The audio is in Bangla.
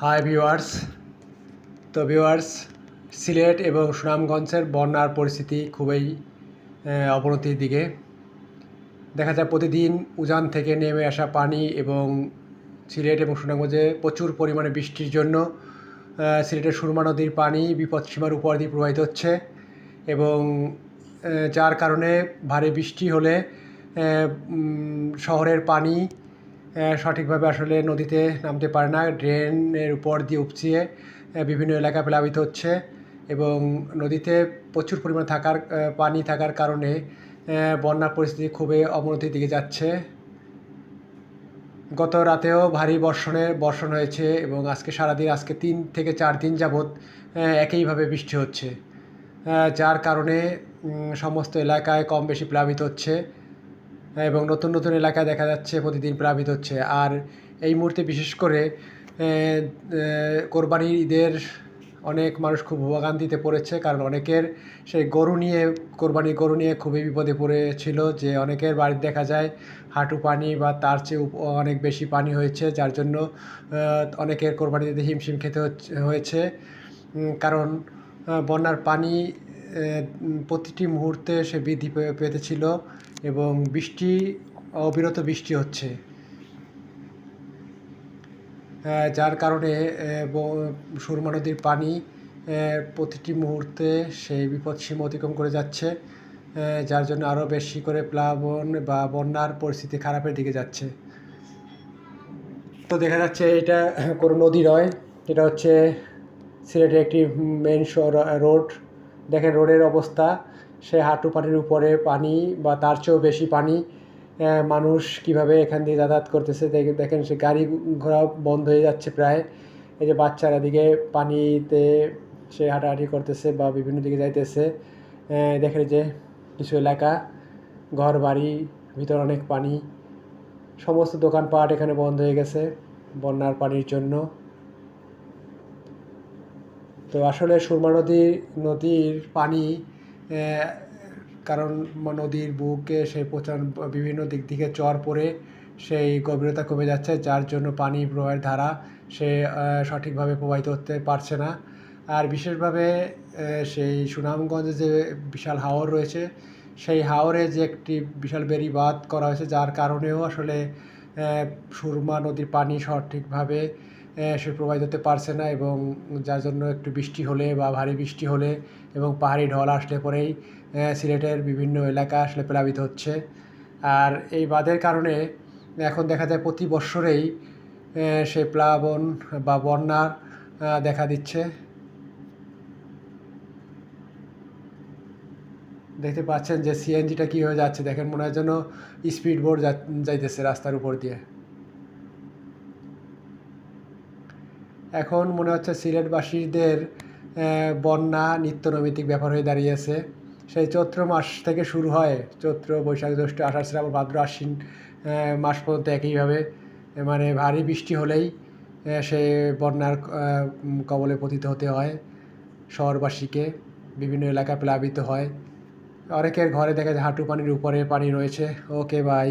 হাই ভিউয়ার্স তো ভিউয়ার্স সিলেট এবং সুনামগঞ্জের বন্যার পরিস্থিতি খুবই অবনতির দিকে। দেখা যায় প্রতিদিন উজান থেকে নেমে আসা পানি এবং সিলেট এবং সুনামগঞ্জে প্রচুর পরিমাণে বৃষ্টির জন্য সিলেটের সুরমা নদীর পানি বিপদসীমার উপর দিয়ে প্রবাহিত হচ্ছে এবং যার কারণে ভারী বৃষ্টি হলে শহরের পানি সঠিকভাবে আসলে নদীতে নামতে পারে না। ড্রেনের উপর দিয়ে উপচিয়ে বিভিন্ন এলাকা প্লাবিত হচ্ছে এবং নদীতে প্রচুর পরিমাণে থাকার পানি থাকার কারণে আহ, বন্যার পরিস্থিতি খুবই অবনতির দিকে যাচ্ছে। গত রাতেও ভারী বর্ষণে বর্ষণ হয়েছে এবং আজকে সারাদিন আজকে তিন থেকে চার দিন যাবৎ একইভাবে বৃষ্টি হচ্ছে। যার কারণে সমস্ত এলাকায় কম বেশি প্লাবিত হচ্ছে। এবং নতুন নতুন এলাকায় দেখা যাচ্ছে, প্রতিদিন প্লাবিত হচ্ছে। আর এই মুহূর্তে বিশেষ করে কোরবানির ঈদের অনেক মানুষ খুব ভোগান্তিতে পড়েছে, কারণ অনেকের সেই গরু নিয়ে, কোরবানির গরু নিয়ে খুবই বিপদে পড়েছিল যে অনেকের বাড়িতে দেখা যায়, হাঁটু পানি বা তার চেয়ে অনেক বেশি পানি হয়েছে, যার জন্য অনেকের কোরবানি হিমশিম খেতে হয়েছে। কারণ বন্যার পানি প্রতিটি মুহূর্তে সে বৃদ্ধি পেতেছিল এবং বৃষ্টি, অবিরত বৃষ্টি হচ্ছে। যার কারণে সুরমা নদীর পানি প্রতিটি মুহূর্তে সেই বিপদ সীমা অতিক্রম করে যাচ্ছে যার জন্য আরও বেশি করে প্লাবন বা বন্যার পরিস্থিতি খারাপের দিকে যাচ্ছে। তো দেখা যাচ্ছে এটা কোনো নদী নয়, এটা হচ্ছে সিলেটের একটি মেন রোড। দেখেন রোডের অবস্থা, সে হাঁটু পানির উপরে পানি বা তার চেয়েও বেশি পানি মানুষ কীভাবে এখান দিয়ে যাতায়াত করতেছে, দেখে- দেখেন সে গাড়ি ঘোড়া বন্ধ হয়ে যাচ্ছে প্রায়। এই যে বাচ্চারা দিকে পানিতে সে হাঁটাহাঁটি করতেছে বা বিভিন্ন দিকে যাইতেছে দেখেন যে কিছু এলাকা ঘর বাড়ি ভিতর অনেক পানি, সমস্ত দোকানপাট এখানে বন্ধ হয়ে গেছে বন্যার পানির জন্য। তো আসলে সুরমা নদী, নদীর পানি কারণ নদীর বুকে সেই প্রচার বিভিন্ন দিক থেকে চর পড়ে, সেই গভীরতা কমে যাচ্ছে, যার জন্য পানি প্রবাহের ধারা সে সঠিকভাবে প্রবাহিত হতে পারছে না। আর বিশেষভাবে সেই সুনামগঞ্জে যে বিশাল হাওর রয়েছে, সেই হাওরে যে একটি বিশাল বেড়ি বাঁধ করা হয়েছে, যার কারণেও আসলে সুরমা নদীর পানি সঠিকভাবে সে প্রবাহিত হতে পারছে না এবং যার জন্য একটু বৃষ্টি হলে বা ভারী বৃষ্টি হলে এবং পাহাড়ি ঢল আসলে পরেই সিলেটের বিভিন্ন এলাকা আসলে প্লাবিত হচ্ছে। আর এই বাঁধের কারণে এখন দেখা যায় প্রতি বৎসরেই সে প্লাবন বা বন্যার দেখা দিচ্ছে। দেখতে পাচ্ছেন যে সিএনজিটা কী হয়ে যাচ্ছে, দেখেন মনে হয় যেন স্পিড বোর্ড যাইতেছে রাস্তার উপর দিয়ে। এখন মনে হচ্ছে সিলেটবাসীদের বন্যা, নিত্যনৈমিত্তিক ব্যাপার হয়ে দাঁড়িয়েছে সেই চৈত্র মাস থেকে শুরু হয়, চৈত্র, বৈশাখ, জ্যৈষ্ঠ, আষাঢ়, শ্রাবণ, ভাদ্র, আশ্বিন মাস পর্যন্ত একইভাবে। মানে ভারী বৃষ্টি হলেই সে বন্যার কবলে পতিত হতে হয় শহরবাসীকে। বিভিন্ন এলাকা প্লাবিত হয়। অনেকের ঘরে দেখা যায় হাঁটু পানির উপরে পানি রয়েছে। Okay, bye.